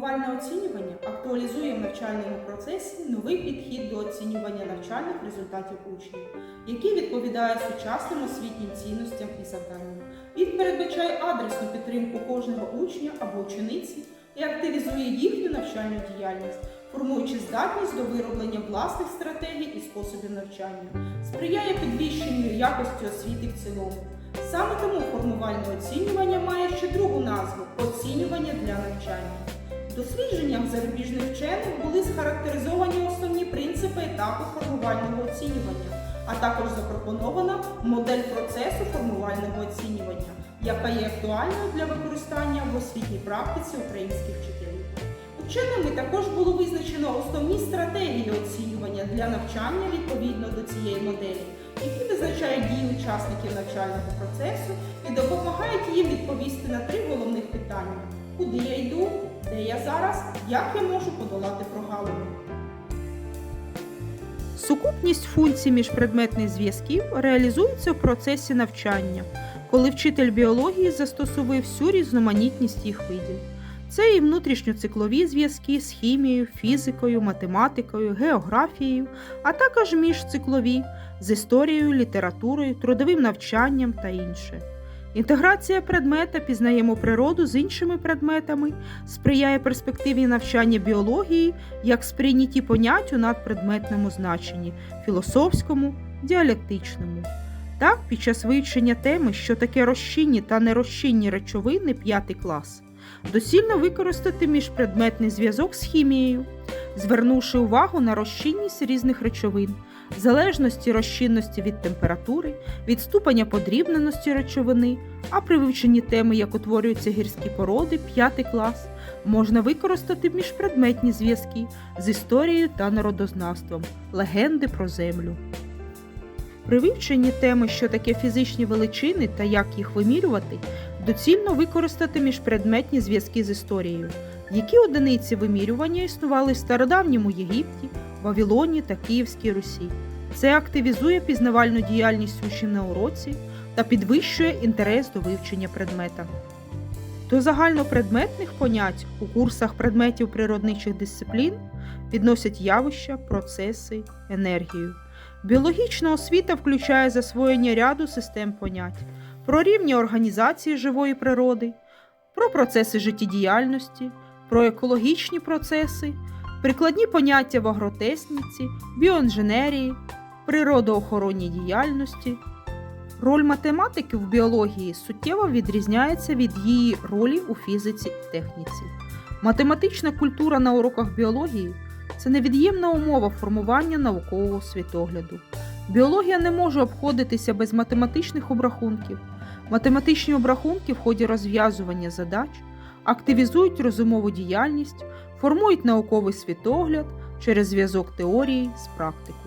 Формувальне оцінювання актуалізує в навчальному процесі новий підхід до оцінювання навчальних результатів учнів, який відповідає сучасним освітнім цінностям і завданням. Він передбачає адресну підтримку кожного учня або учениці і активізує їхню навчальну діяльність, формуючи здатність до вироблення власних стратегій і способів навчання, сприяє підвищенню якості освіти в цілому. Саме тому формувальне оцінювання має ще другу назву оцінювання для навчання. Дослідженням зарубіжних вчених були схарактеризовані основні принципи етапу формувального оцінювання, а також запропонована модель процесу формувального оцінювання, яка є актуальною для використання в освітній практиці українських вчителів. Ученими також було визначено основні стратегії оцінювання для навчання відповідно до цієї моделі, які визначають дії учасників навчального процесу і допомагають їм відповісти на три головних питання: куди я йду, де я зараз, як я можу подолати прогалину. Сукупність функцій міжпредметних зв'язків реалізується в процесі навчання, коли вчитель біології застосовує всю різноманітність їх видів. Це і внутрішньоциклові зв'язки з хімією, фізикою, математикою, географією, а також міжциклові з історією, літературою, трудовим навчанням та інше. Інтеграція предмета пізнаємо природу з іншими предметами, сприяє перспективі навчання біології як сприйнятті понять у надпредметному значенні філософському, діалектичному. Так, під час вивчення теми, що таке розчинні та нерозчинні речовини 5 клас, доцільно використати міжпредметний зв'язок з хімією, звернувши увагу на розчинність різних речовин, залежності розчинності від температури, від ступеня подрібненості речовини, а при вивченні теми, як утворюються гірські породи 5 клас, можна використати міжпредметні зв'язки з історією та народознавством, легенди про землю. При вивченні теми, що таке фізичні величини та як їх вимірювати, доцільно використати міжпредметні зв'язки з історією, які одиниці вимірювання існували в стародавньому Єгипті, Вавилоні та Київській Русі. Це активізує пізнавальну діяльність учнів на уроці та підвищує інтерес до вивчення предмета. До загальнопредметних понять у курсах предметів природничих дисциплін відносять явища, процеси, енергію. Біологічна освіта включає засвоєння ряду систем понять про рівні організації живої природи, про процеси життєдіяльності, про екологічні процеси, прикладні поняття в агротехніці, біоінженерії, природоохоронній діяльності. Роль математики в біології суттєво відрізняється від її ролі у фізиці і техніці. Математична культура на уроках біології це невід'ємна умова формування наукового світогляду. Біологія не може обходитися без математичних обрахунків. Математичні обрахунки в ході розв'язування задач активізують розумову діяльність, формують науковий світогляд через зв'язок теорії з практикою.